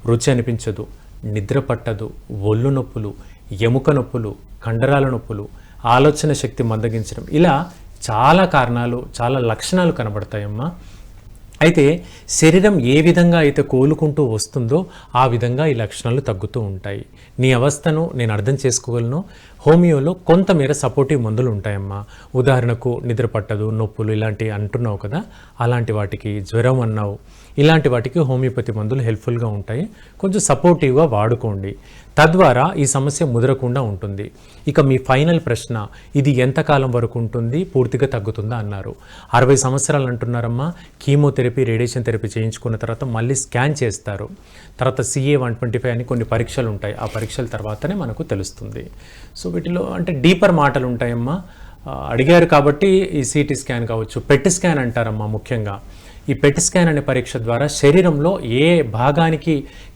రుచి అనిపించదు. నిద్ర పట్టదు. ఒళ్ళు నొప్పులు ఎముక నొప్పులు కండరాల నొప్పులు ఆలోచన శక్తి మందగించడం. ఇలా చాలా కారణాలు చాలా లక్షణాలు కనబడతాయమ్మా. అయితే శరీరం ఏ విధంగా అయితే కోలుకుంటూ వస్తుందో ఆ విధంగా ఈ లక్షణాలు తగ్గుతూ ఉంటాయి. నీ అవస్థను నేను అర్థం చేసుకోగలను. హోమియోలో కొంతమేర సపోర్టివ్ మందులు ఉంటాయమ్మా. ఉదాహరణకు నిద్ర పట్టదు నొప్పులు ఇలాంటివి అంటున్నావు కదా అలాంటి వాటికి జ్వరం అన్నావు. ఇలాంటి వాటికి హోమియోపతి మందులు హెల్ప్ఫుల్గా ఉంటాయి. కొంచెం సపోర్టివ్గా వాడుకోండి. తద్వారా ఈ సమస్య ముదరకుండా ఉంటుంది. ఇక మీ ఫైనల్ ప్రశ్న ఇది ఎంతకాలం వరకు ఉంటుంది? పూర్తిగా తగ్గుతుందా? అన్నారు. అరవై సంవత్సరాలు అంటున్నారమ్మా. కీమోథెరపీ రేడియేషన్ థెరపీ చేయించుకున్న తర్వాత మళ్ళీ స్కాన్ చేస్తారు. తర్వాత సిఏ వన్ ట్వంటీ ఫైవ్ అని కొన్ని పరీక్షలు ఉంటాయి. ఆ పరీక్షల తర్వాతనే మనకు తెలుస్తుంది. సో వీటిలో అంటే డీపర్ మాటలు ఉంటాయమ్మా. అడిగారు కాబట్టి ఈ సిటీ స్కాన్ కావచ్చు. పెట్ స్కాన్ అంటారమ్మా ముఖ్యంగా. ఈ పెట్ స్కాన్ అనే పరీక్ష ద్వారా శరీరంలో ఏ భాగానికి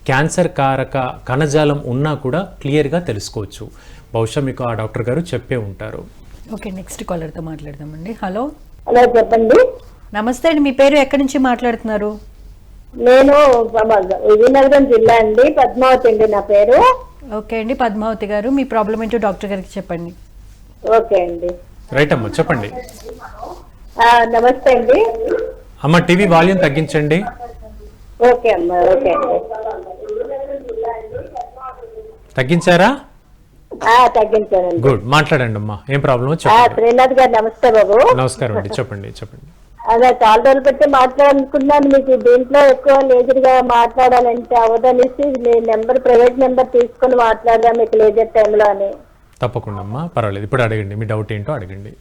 క్యాన్సర్ కారక కణజాలం ఉన్నా కూడా క్లియర్గా తెలుసుకోవచ్చు. బహుశా మీకు ఆ డాక్టర్ గారు చెప్పే ఉంటారు. ఓకే నెక్స్ట్ కాలర్తో మాట్లాడదామండి. హలో. అలా చెప్పండి. నమస్తే అండి మీ పేరు ఎక్కడి నుంచి మాట్లాడుతున్నారు? నేను విజయనగరం జిల్లా అండి పద్మావతి అండి నా పేరు. ఓకే అండి పద్మావతి గారు మీ ప్రాబ్లం ఏంటో డాక్టర్ గారికి చెప్పండి. ఓకే అండి. రైట్ అమ్మా చెప్పండి. నమస్తే అండి. అమ్మ టీవీ వాల్యూమ్ తగ్గించండి. ఓకే అమ్మా ఓకే తగ్గించారా? తగ్గించానండి. గుడ్. మాట్లాడండి అమ్మా. ఏం చెప్పండి. శ్రీనాథ్ గారు నమస్తే బాబు. నమస్కారం అండి. చెప్పండి చెప్పండి. అదే చాలా రోజులు పెట్టి మాట్లాడాలనుకున్నాను మీకు. దీంట్లో ఎక్కువ లేజర్గా మాట్లాడాలంటే అవదనేసి మీ నెంబర్ ప్రైవేట్ నెంబర్ తీసుకొని మాట్లాడదాం మీకు లేజర్ టైంలో అని. తప్పకుండా అమ్మా. పర్వాలేదు. ఇప్పుడు అడగండి. మీ డౌట్ ఏంటో అడగండి.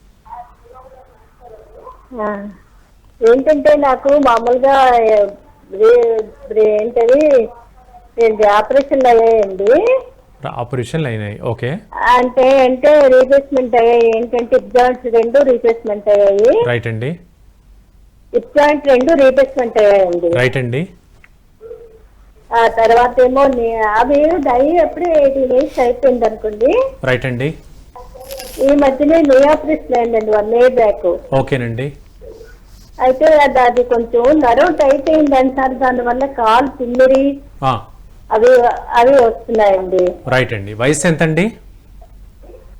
ఏంటంటే నాకు మామూలుగా ఏంటది? ఏంటి ఆపరేషన్లు అయ్యాయండి. ఆపరేషన్లు అయినాయి. ఓకే. అంటే అంటే రీప్లేస్మెంట్ అయ్యాయి. ఏంటంటే హిప్ జాయింట్స్ రెండు రీప్లేస్మెంట్ అయ్యాయి. రైట్ అండి. హిప్ జాయింట్ రెండు రీప్లేస్మెంట్ అయ్యాయండి. రైట్ అండి. ఆ తర్వాత ఏమో అవి డై అప్పుడే ఎయిటీన్ ఇయర్స్ అయిపోయింది అనుకోండి. రైట్ అండి. ఈ మధ్యనే నీ ఆపరేషన్ అయిందండి వన్ ఇయర్ బ్యాక్. ఓకేనండి. అయితే అది కొంచెం నరం టైట్ అయింది అంటారు దానివల్ల కాలు తిమ్మిరి అవి అవి వస్తున్నాయండి. రైట్ అండి. వయసు ఎంతండి?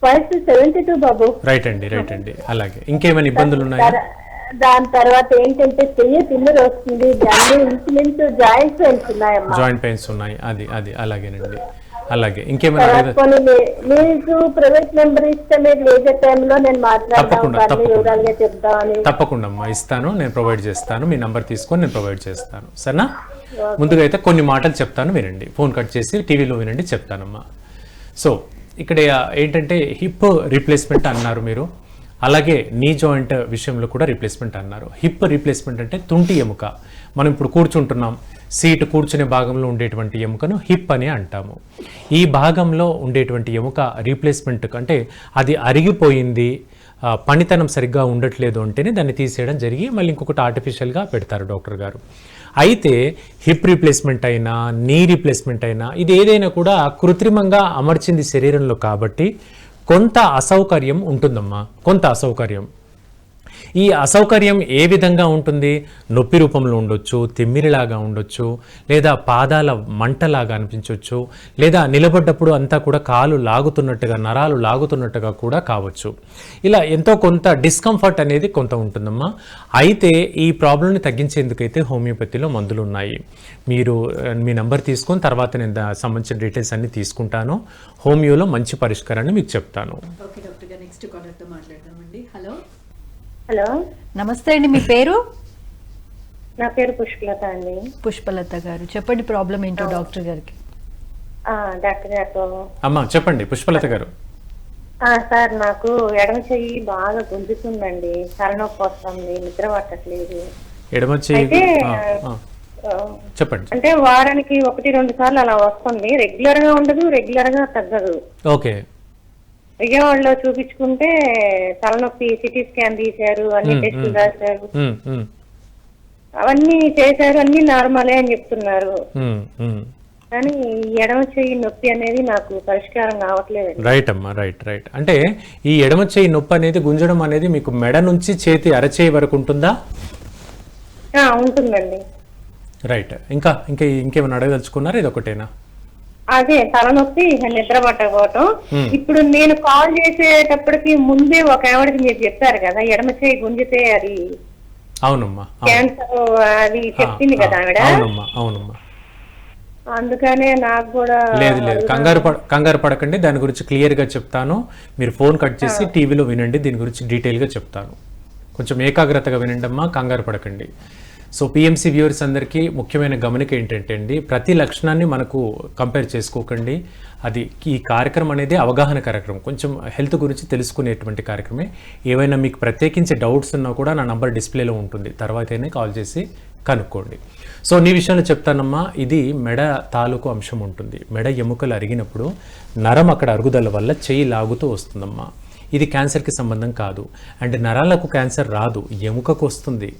వయసు సెవెంటీ టూ బాబు. రైట్ అండి రైట్ అండి. అలాగే. ఇంకేమైనా ఇబ్బందులు ఉన్నాయా? దాని తర్వాత ఏంటంటే చెయ్యి తిమ్మిరి వస్తుంది. ఇంచుమించు జాయింట్స్ పెయిన్స్ ఉన్నాయమ్మా. జాయింట్ పెయిన్స్ ఉన్నాయి. అది అది. అలాగేనండి. అలాగే. ఇంకేమైనా మీకు ప్రైవేట్ నెంబర్ ఇస్తే మీరు లేజర్ టైంలో నేను మాట్లాడదాం తప్పకుండా, తప్పకుండా. అమ్మా ఇస్తాను నేను ప్రొవైడ్ చేస్తాను మీ నంబర్ తీసుకొని నేను ప్రొవైడ్ చేస్తాను. సరేనా? ముందుగా అయితే కొన్ని మాటలు చెప్తాను వినండి. ఫోన్ కట్ చేసి టీవీలో వినండి చెప్తానమ్మా. సో ఇక్కడ ఏంటంటే హిప్ రీప్లేస్మెంట్ అన్నారు మీరు. అలాగే నీ జాయింట్ విషయంలో కూడా రీప్లేస్మెంట్ అన్నారు. హిప్ రీప్లేస్మెంట్ అంటే తుంటి ఎముక. మనం ఇప్పుడు కూర్చుంటున్నాం. సీటు కూర్చునే భాగంలో ఉండేటువంటి ఎముకను హిప్ అని అంటాము. ఈ భాగంలో ఉండేటువంటి ఎముక రీప్లేస్మెంట్ అంటే అది అరిగిపోయింది పనితనం సరిగ్గా ఉండట్లేదు అంటేనే దాన్ని తీసేయడం జరిగి మళ్ళీ ఇంకొకటి ఆర్టిఫిషియల్గా పెడతారు డాక్టర్ గారు. అయితే హిప్ రీప్లేస్మెంట్ అయినా నీ రీప్లేస్మెంట్ అయినా ఇది ఏదైనా కూడా కృత్రిమంగా అమర్చింది శరీరంలో కాబట్టి కొంత అసౌకర్యం ఉంటుందమ్మా. కొంత అసౌకర్యం. ఈ అసౌకర్యం ఏ విధంగా ఉంటుంది? నొప్పి రూపంలో ఉండొచ్చు తిమ్మిరిలాగా ఉండొచ్చు లేదా పాదాల మంటలాగా అనిపించవచ్చు లేదా నిలబడ్డప్పుడు అంతా కూడా కాలు లాగుతున్నట్టుగా నరాలు లాగుతున్నట్టుగా కూడా కావచ్చు. ఇలా ఎంతో కొంత డిస్కంఫర్ట్ అనేది కొంత ఉంటుందమ్మా. అయితే ఈ ప్రాబ్లమ్ని తగ్గించేందుకైతే హోమియోపతిలో మందులు ఉన్నాయి. మీరు మీ నంబర్ తీసుకొని తర్వాత నేను దా- సంబంధించిన డీటెయిల్స్ అన్ని తీసుకుంటాను. హోమియోలో మంచి పరిష్కారాన్ని మీకు చెప్తాను. ఓకే డాక్టర్ గారు నెక్స్ట్ కాలర్తో మాట్లాడదామండి. హలో. హలో. నమస్తే అండి మీ పేరు? నా పేరు పుష్పలత అండి. పుష్పలత గారు. చెప్పండి ప్రాబ్లం ఏంటో డాక్టర్ గారికి. ఆ, డాక్టర్ గారు. అమ్మా చెప్పండి పుష్పలత గారు. ఆ, సార్ నాకు ఎడమ చెయ్యి బాగా గుంజుతుందండి. తలనొప్పి వస్తుంది నిద్ర పట్టట్లేదు. ఎడమ చేయి అయితే ఆ, ఆ, ఆ, చెప్పండి. అంటే వారానికి ఒకటి రెండు సార్లు అలా వస్తుంది. రెగ్యులర్గా ఉండదు రెగ్యులర్గా తగ్గదు. ఓకే. విజయవాడలో చూపించుకుంటే తలనొప్పి సిటీ స్కాన్ తీశారు అన్ని టెస్టులు రాశారు. అవన్నీ చేశారు అన్ని నార్మలే అని చెప్తున్నారు. కానీ ఈ ఎడమ చెయ్యి నొప్పి అనేది నాకు పరిష్కారం కావట్లేదండి. రైట్ అమ్మా రైట్ రైట్ అంటే ఈ ఎడమ చేయి నొప్పి అనేది గుంజడం అనేది మీకు మెడ నుంచి చేతి అరచేయి వరకు ఉంటుందా? ఆ, ఉంటుందండి. రైట్ ఇంకా ఇంకా ఇంకేమైనా అడగదలుచుకున్నారా? ఇది ఒకటేనా అదే తలనొప్పి నిద్ర పట్టకపోవటం. ఇప్పుడు నేను కాల్ చేసేటప్పటికి ముందే ఒక ఆవిడకి మీరు చెప్పారు కదా ఎడమ చేయి గుంజితే అది అవునమ్మా అవును. క్యాన్సర్ అది చెప్పింది కదా ఆవిడ. అవునమ్మా అందుకనే నాకు కూడా లేదు లేదు. కంగారు పడ కంగారు పడకండి దాని గురించి క్లియర్గా చెప్తాను. మీరు ఫోన్ కట్ చేసి టీవీలో వినండి దీని గురించి డీటెయిల్గా చెప్తాను. కొంచెం ఏకాగ్రతగా వినండి అమ్మా కంగారు పడకండి. సో పిఎంసి వ్యూవర్స్ అందరికీ ముఖ్యమైన గమనిక ఏంటంటే అండి ప్రతి లక్షణాన్ని మనకు కంపేర్ చేసుకోకండి. అది ఈ కార్యక్రమం అనేది అవగాహన కార్యక్రమం. కొంచెం హెల్త్ గురించి తెలుసుకునేటువంటి కార్యక్రమే. ఏవైనా మీకు ప్రత్యేకించి డౌట్స్ ఉన్నా కూడా నా నంబర్ డిస్ప్లేలో ఉంటుంది. తర్వాతనే కాల్ చేసి కనుక్కోండి. సో నీ విషయంలో చెప్తానమ్మా ఇది మెడ తాలూకు అంశం ఉంటుంది. మెడ ఎముకలు అరిగినప్పుడు నరం అక్కడ అరుగుదల వల్ల చేయి లాగుతూ వస్తుందమ్మా. ఇది క్యాన్సర్కి సంబంధం కాదు. అండ్ నరాలకు క్యాన్సర్ రాదు. ఎముకకు వస్తుంది.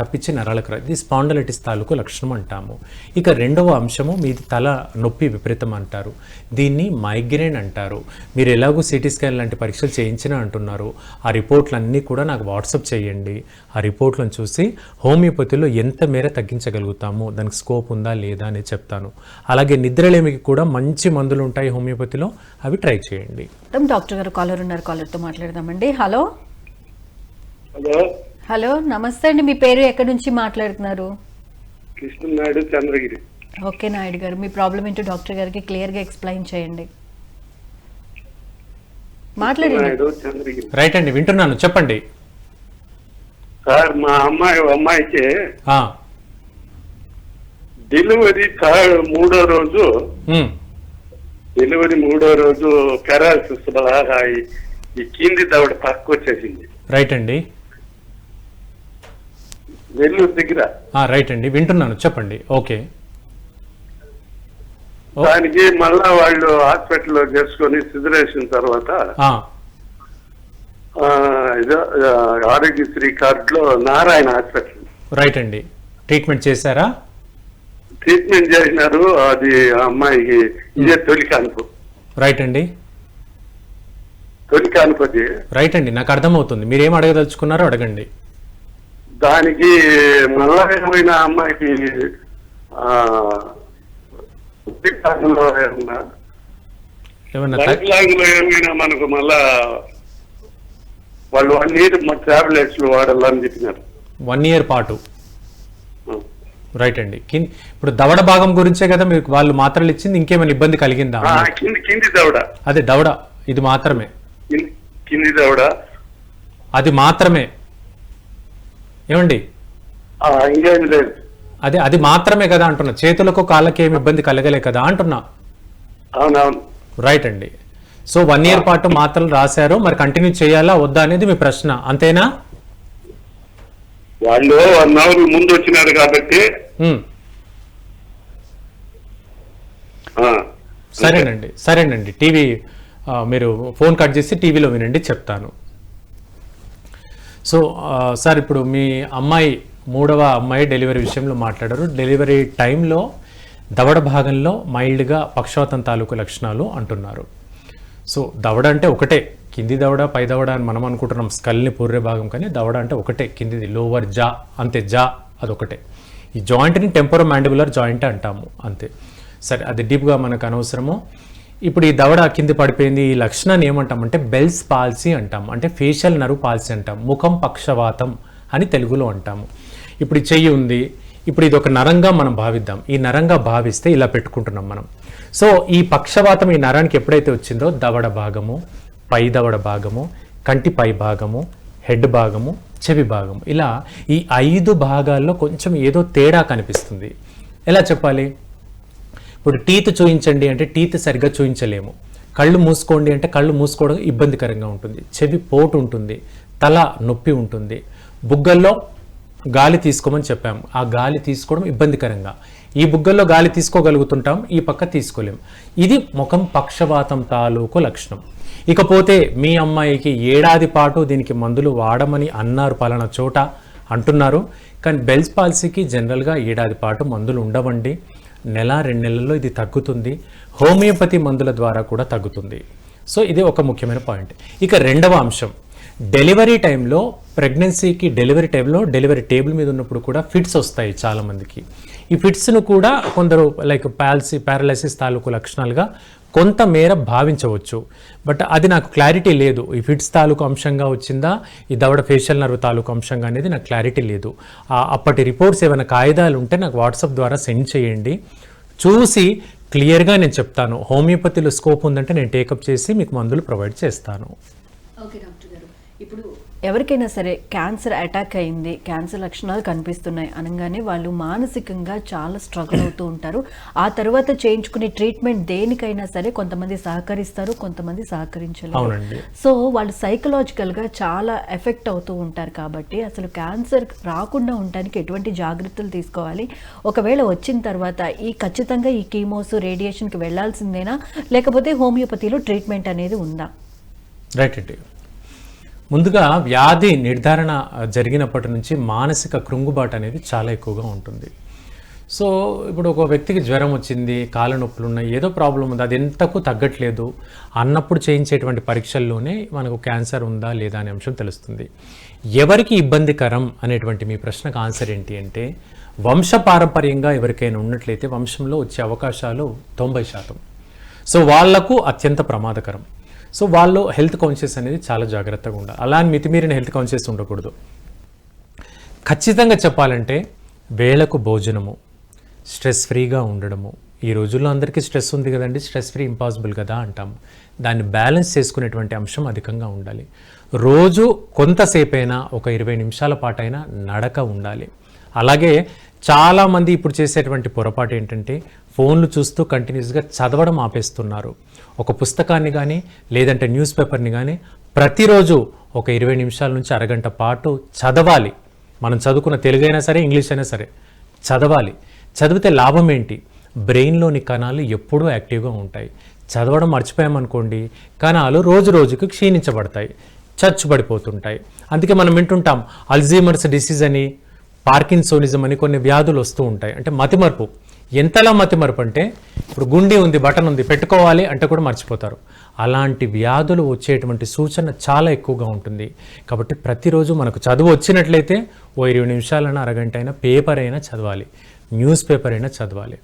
తప్పించి నరాలకు రాదు ఇది స్పాండలైటిస్ తాలూకు లక్షణం అంటాము. ఇక రెండవ అంశము మీది తల నొప్పి విపరీతం అంటారు. దీన్ని మైగ్రేన్ అంటారు. మీరు ఎలాగో సిటీ స్కాన్ లాంటి పరీక్షలు చేయించినా అంటున్నారు. ఆ రిపోర్ట్లు అన్నీ కూడా నాకు వాట్సాప్ చేయండి. ఆ రిపోర్ట్లను చూసి హోమియోపతిలో ఎంత మేర తగ్గించగలుగుతాము? దానికి స్కోప్ ఉందా లేదా అనేది చెప్తాను. అలాగే నిద్రలేమికి కూడా మంచి మందులు ఉంటాయి హోమియోపతిలో. అవి ట్రై చేయండి. డాక్టర్ గారు కాలర్ ఉన్నారు. కాలర్తో మాట్లాడదామండి. హలో. హలో. హలో నమస్తే అండి. మీ పేరు ఎక్కడి నుంచి మాట్లాడుతున్నారు? కృష్ణనాయుడు చంద్రగిరి. ఓకే నాయుడు గారు మీ ప్రాబ్లం ఏంటో డాక్టర్ గారికి క్లియర్గా ఎక్స్ప్లెయిన్ చేయండి. మాట్లాడండి. నాయుడు చంద్రగిరి. రైట్ అండి వింటున్నాను. చెప్పండి. సార్ మా అమ్మాయి అమ్మాయికి ఆ, డెలివరీ థర్డ్ మూడో రోజు ఉమ్, డెలివరీ మూడో రోజు పెరాలసిస్ బాగా ఈ- ఈ కింది దవడ పక్క వచ్చేసింది రైట్ అండి. నెల్లూరు దగ్గర. రైట్ అండి. వింటున్నాను. చెప్పండి. ఓకే. దానికి మళ్ళా వాళ్ళు హాస్పిటల్లో చేసుకొని సిజరేషన్ తర్వాత ఆరోగ్యశ్రీ కార్డులో నారాయణ హాస్పిటల్. రైట్ అండి. ట్రీట్మెంట్ చేశారా? ట్రీట్మెంట్ చేసినారు. అది అమ్మాయికి ఇదే తొలి కానుపు రైట్ అండి. తొలి కానుపది రైట్ అండి. నాకు అర్థమవుతుంది. మీరు ఏం అడగదలుచుకున్నారో అడగండి. దానికి మళ్ళా ఏమైనా అమ్మాయికి ఏమైనా మనకు మళ్ళా వాళ్ళు వన్ ఇయర్ మా టాబ్లెట్స్ వాడాలని చెప్పినారు. వన్ ఇయర్ పాటు. రైట్ అండి. ఇప్పుడు దవడ భాగం గురించే కదా మీకు వాళ్ళు మాత్రలు ఇచ్చింది ఇంకేమైనా ఇబ్బంది కలిగిందా? కింది కింది దవడ. అదే దవడ ఇది మాత్రమే. కింది దవడ. అది మాత్రమే. ఏమండి? ఆ, ఇంకేం లేదు. అదే అది మాత్రమే కదా అంటున్నా. చేతులకు కాళ్ళకి ఏమి ఇబ్బంది కలగలే కదా అంటున్నా. అవునవును. రైట్ అండి. సో వన్ ఇయర్ పాటు మాత్రలు రాశారు. మరి కంటిన్యూ చేయాలా? వద్దా అనేది మీ ప్రశ్న. అంతేనా? వాళ్ళు వన్ అవర్ ముందు వచ్చినారు కాబట్టి. ఆ, సరేనండి సరేనండి. టీవీ మీరు ఫోన్ కట్ చేసి టీవీలో వినండి చెప్తాను. సో సార్ ఇప్పుడు మీ అమ్మాయి మూడవ అమ్మాయి డెలివరీ విషయంలో మాట్లాడారు. డెలివరీ టైంలో దవడ భాగంలో మైల్డ్గా పక్షవాతం తాలూకు లక్షణాలు అంటున్నారు. సో దవడ అంటే ఒకటే. కింది దవడ పై దవడ అని మనం అనుకుంటున్నాం. స్కల్ని పూర్రే భాగం కానీ దవడ అంటే ఒకటే. కిందిది లోవర్ జా అంతే జా అదొకటే. ఈ జాయింట్ని టెంపరో మ్యాండిబులర్ జాయింట్ అంటాము అంతే. సరే అది డీప్గా మనకు అనవసరము. ఇప్పుడు ఈ దవడ కింద పడిపోయింది ఈ లక్షణాన్ని ఏమంటామంటే బెల్స్ పాలసీ అంటాం అంటే ఫేషియల్ నర్వ్ పాలసీ అంటాం ముఖం పక్షవాతం అని తెలుగులో అంటాము. ఇప్పుడు చెయ్యి ఉంది ఇప్పుడు ఇది ఒక నరంగా మనం భావిద్దాం. ఈ నరంగా భావిస్తే ఇలా పెట్టుకుంటున్నాం మనం. సో ఈ పక్షవాతం ఈ నరానికి ఎప్పుడైతే వచ్చిందో దవడ భాగము పై దవడ భాగము కంటి పై భాగము హెడ్ భాగము చెవి భాగము. ఇలా ఈ ఐదు భాగాల్లో కొంచెం ఏదో తేడా కనిపిస్తుంది. ఎలా చెప్పాలి? ఇప్పుడు టీత్ చూయించండి అంటే టీత్ సరిగ్గా చూయించలేము. కళ్ళు మూసుకోండి అంటే కళ్ళు మూసుకోవడం ఇబ్బందికరంగా ఉంటుంది. చెవి పోటు ఉంటుంది. తల నొప్పి ఉంటుంది. బుగ్గల్లో గాలి తీసుకోమని చెప్పాము ఆ గాలి తీసుకోవడం ఇబ్బందికరంగా. ఈ బుగ్గల్లో గాలి తీసుకోగలుగుతుంటాం ఈ పక్క తీసుకోలేం. ఇది ముఖం పక్షవాతం తాలూకు లక్షణం. ఇకపోతే మీ అమ్మాయికి ఏడాది పాటు దీనికి మందులు వాడమని అన్నారు పలానా చోట అంటున్నారు. కానీ బెల్స్ పాలసీకి జనరల్గా ఏడాది పాటు మందులు ఉండవండి. నెల రెండు నెలల్లో ఇది తగ్గుతుంది. హోమియోపతి మందుల ద్వారా కూడా తగ్గుతుంది. సో ఇది ఒక ముఖ్యమైన పాయింట్. ఇక రెండవ అంశం. డెలివరీ టైంలో ప్రెగ్నెన్సీకి డెలివరీ టైంలో డెలివరీ టేబుల్ మీద ఉన్నప్పుడు కూడా ఫిట్స్ వస్తాయి చాలామందికి ఈ ఫిట్స్ను కూడా కొందరు లైక్ ప్యాల్సీ పారాలసిస్ తాలూకు లక్షణాలుగా కొంత మేర భావించవచ్చు. బట్ అది నాకు క్లారిటీ లేదు. ఈ ఫిట్స్ తాలూకు అంశంగా వచ్చిందా? ఈ దవడ ఫేషియల్ నర్వ్ తాలూకు అంశంగా అనేది నాకు క్లారిటీ లేదు. అప్పటి రిపోర్ట్స్ ఏమైనా కాగితాలు ఉంటే నాకు వాట్సాప్ ద్వారా సెండ్ చేయండి. చూసి క్లియర్గా నేను చెప్తాను. హోమియోపతిలో స్కోప్ ఉందంటే నేను టేకప్ చేసి మీకు మందులు ప్రొవైడ్ చేస్తాను. ఓకే డాక్టర్ గారు. ఇప్పుడు ఎవరికైనా సరే క్యాన్సర్ అటాక్ అయింది క్యాన్సర్ లక్షణాలు కనిపిస్తున్నాయి అనగానే వాళ్ళు మానసికంగా చాలా స్ట్రగుల్ అవుతూ ఉంటారు. ఆ తర్వాత చేయించుకునే ట్రీట్మెంట్ దేనికైనా సరే కొంతమంది సహకరిస్తారు కొంతమంది సహకరించలేరు. సో వాళ్ళు సైకలాజికల్గా చాలా ఎఫెక్ట్ అవుతూ ఉంటారు కాబట్టి అసలు క్యాన్సర్ రాకుండా ఉండడానికి ఎటువంటి జాగ్రత్తలు తీసుకోవాలి? ఒకవేళ వచ్చిన తర్వాత ఈ ఖచ్చితంగా ఈ కీమోస్ రేడియేషన్కి వెళ్ళాల్సిందేనా లేకపోతే హోమియోపతిలో ట్రీట్మెంట్ అనేది ఉందా? రైట్ అండి. ముందుగా వ్యాధి నిర్ధారణ జరిగినప్పటి నుంచి మానసిక కృంగుబాటు అనేది చాలా ఎక్కువగా ఉంటుంది. సో ఇప్పుడు ఒక వ్యక్తికి జ్వరం వచ్చింది కాళ్ళ నొప్పులు ఉన్నాయి ఏదో ప్రాబ్లం ఉంది అది ఎంతకు తగ్గట్లేదు అన్నప్పుడు చేయించేటువంటి పరీక్షల్లోనే మనకు క్యాన్సర్ ఉందా లేదా అనే అంశం తెలుస్తుంది. ఎవరికి ఇబ్బందికరం అనేటువంటి మీ ప్రశ్నకు ఆన్సర్ ఏంటి అంటే వంశపారంపర్యంగా ఎవరికైనా ఉన్నట్లయితే వంశంలో వచ్చే అవకాశాలు తొంభై శాతం. సో వాళ్ళకు అత్యంత ప్రమాదకరం. సో వాళ్ళు హెల్త్ కాన్షియస్ అనేది చాలా జాగ్రత్తగా ఉండాలి. అలా అని మితిమీరిన హెల్త్ కాన్షియస్ ఉండకూడదు. ఖచ్చితంగా చెప్పాలంటే వేళకు భోజనము స్ట్రెస్ ఫ్రీగా ఉండడము. ఈ రోజుల్లో అందరికీ స్ట్రెస్ ఉంది కదండి స్ట్రెస్ ఫ్రీ ఇంపాసిబుల్ కదా అంటాం దాన్ని బ్యాలెన్స్ చేసుకునేటువంటి అంశం అధికంగా ఉండాలి. రోజు కొంతసేపైనా ఒక ఇరవై నిమిషాల పాటైనా నడక ఉండాలి. అలాగే చాలామంది ఇప్పుడు చేసేటువంటి పొరపాటు ఏంటంటే ఫోన్లు చూస్తూ కంటిన్యూస్గా చదవడం ఆపేస్తున్నారు. ఒక పుస్తకాన్ని కానీ లేదంటే న్యూస్ పేపర్ని కానీ ప్రతిరోజు ఒక ఇరవై నిమిషాల నుంచి అరగంట పాటు చదవాలి. మనం చదువుకున్న తెలుగైనా సరే ఇంగ్లీష్ అయినా సరే చదవాలి. చదివితే లాభం ఏంటి? బ్రెయిన్లోని కణాలు ఎప్పుడూ యాక్టివ్గా ఉంటాయి. చదవడం మర్చిపోయామనుకోండి కణాలు రోజు రోజుకు క్షీణించబడతాయి చచ్చుబడిపోతుంటాయి. అందుకే మనం వింటుంటాం అల్జీమర్స్ డిసీజ్ అని పార్కిన్సోనిజం అని కొన్ని వ్యాధులు వస్తూ ఉంటాయి. అంటే మతిమరుపు. ఎంతలా మతిమరుపు అంటే ఇప్పుడు గుండె ఉంది బటన్ ఉంది పెట్టుకోవాలి అంటే కూడా మర్చిపోతారు. అలాంటి వ్యాధులు వచ్చేటువంటి సూచన చాలా ఎక్కువగా ఉంటుంది. కాబట్టి ప్రతిరోజు మనకు చదువు వచ్చినట్లయితే ఓ ఇరవై నిమిషాలైనా అరగంట అయినా పేపర్ అయినా చదవాలి. న్యూస్ పేపర్ అయినా చదవాలి.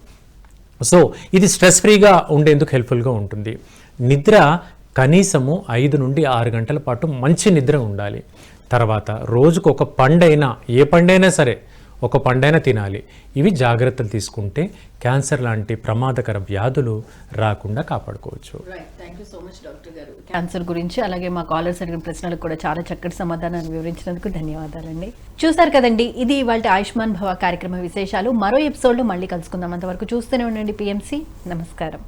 సో ఇది స్ట్రెస్ ఫ్రీగా ఉండేందుకు హెల్ప్ఫుల్గా ఉంటుంది. నిద్ర కనీసము ఐదు నుండి ఆరు గంటల పాటు మంచి నిద్ర ఉండాలి. తర్వాత రోజుకు ఒక పండైనా ఏ పండైనా సరే ఒక పండైనా తినాలి. ఇవి జాగ్రత్తలు తీసుకుంటే క్యాన్సర్ లాంటి ప్రమాదకర వ్యాధులు రాకుండా కాపాడుకోవచ్చు. Thank you so much doctor గారు. క్యాన్సర్ గురించి అలాగే మా కాలర్స్ అడిగిన ప్రశ్నలకు కూడా చాలా చక్కటి సమాధానాన్ని వివరించినందుకు ధన్యవాదాలండి. చూసారు కదండి ఇది ఇవాళ ఆయుష్మాన్ భవ కార్యక్రమ విశేషాలు. మరో ఎపిసోడ్లో మళ్ళీ కలుసుకుందాం. అంతవరకు చూస్తూనే ఉండండి పిఎంసి. నమస్కారం.